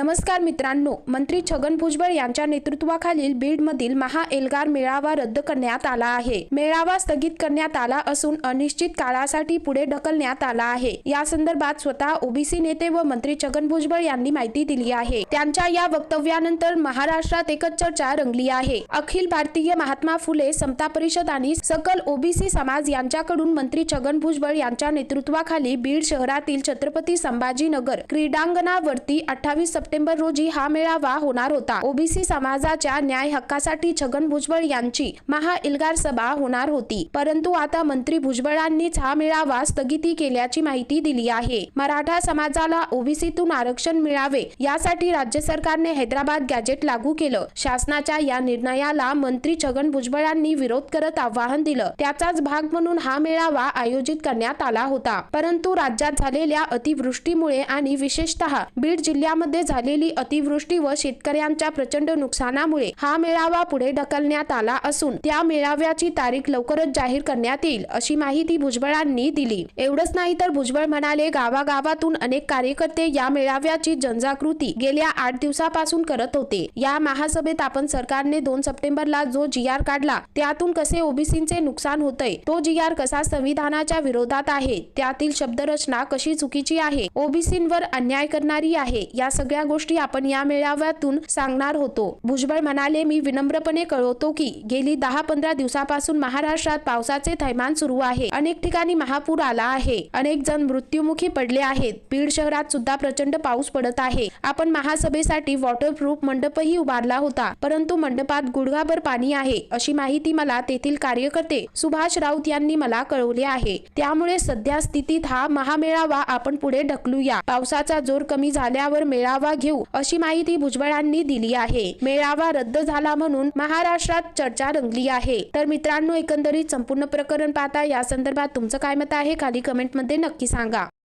नमस्कार मित्रांनो मंत्री छगन भुजबळ यांच्या नेतृत्वाखालील बीडमधील महा एल्गार मेळावा रद्द करण्यात आला आहे. मेळावा स्थगित करण्यात आला असून अनिश्चित काळासाठी पुढे ढकलण्यात आला आहे. या संदर्भात स्वतः ओबीसी नेते व मंत्री छगन भुजबळ यांनी माहिती दिली आहे. त्यांच्या या वक्तव्यानंतर महाराष्ट्रात एकच चर्चा रंगली आहे. अखिल भारतीय महात्मा फुले समता परिषद आणि सकल ओबीसी समाज यांच्याकडून मंत्री छगन भुजबळ यांच्या नेतृत्वाखाली बीड शहरातील छत्रपती संभाजीनगर क्रीडांगणावरती अठ्ठावीस सप्टेंबर सप्टेंबर रोजी हा मेळावा होणार होता. ओबीसी समाजाच्या न्याय हक्कासाठी छगन भुजबळ यांची महा एल्गार सभा होणार होती. परंतु आता मंत्री भुजबळांनीच हा मेळावा स्थगिती केल्याची माहिती दिली आहे. मराठा समाजाला ओबीसीतून आरक्षण मिळावे यासाठी राज्य सरकारने हैदराबाद गॅजेट लागू केलं. शासनाच्या या निर्णयाला मंत्री छगन भुजबळांनी विरोध करत आवाहन दिलं. त्याचाच भाग म्हणून हा मेळावा आयोजित करण्यात आला होता. परंतु राज्यात झालेल्या अतिवृष्टीमुळे आणि विशेषतः बीड जिल्ह्यामध्ये झालेली अतिवृष्टी व शेतकऱ्यांच्या प्रचंड नुकसानामुळे हा मेळावा पुढे ढकलण्यात आला असून त्या मेळाव्याची तारीख लवकरच जाहीर करण्यात येईल अशी माहिती भुजबळांनी दिली. एवढंच नाही तर भुजबळ म्हणाले गावागावातून अनेक कार्यकर्ते या मेळाव्याची जनजागृती गेल्या आठ दिवसापासून करत होते. या महासभेत आपण सरकारने दोन सप्टेंबरला जो जी आर काढला त्यातून कसे ओबीसींचे नुकसान होतंय तो जी आर कसा संविधानाच्या विरोधात आहे त्यातील शब्दरचना कशी चुकीची आहे ओबीसींवर अन्याय करणारी आहे या सगळ्या गोष्टी आपण या मेळाव्यातून सांगणार होतो. भुजबळ म्हणाले मी विनम्रपणे कळवतो की गेली दहा पंधरा दिवसापासून महाराष्ट्रात पावसाचे थैमान सुरू आहे. अनेक ठिकाणी महापूर आला आहे. अनेक जण मृत्युमुखी पडले आहेत. बीड शहरात सुद्धा प्रचंड पाऊस पडत आहे. आपण महासभेसाठी वॉटरप्रूफ मंडपही उभारला होता. परंतु मंडपात गुडघाभर पाणी आहे अशी माहिती मला तेथील कार्यकर्ते सुभाष राऊत यांनी मला कळवले आहे. त्यामुळे सध्या स्थितीत हा महामेळावा आपण पुढे ढकलूया. पावसाचा जोर कमी झाल्यावर मेळावा घेऊ अशी माहिती भुजबळांनी दिली आहे. मेळावा रद्द झाला म्हणून महाराष्ट्रात चर्चा रंगली आहे. तर मित्रांनो एकंदरीत संपूर्ण प्रकरण पाहता या संदर्भात तुमचं काय मत आहे? खाली कमेंटमध्ये नक्की सांगा.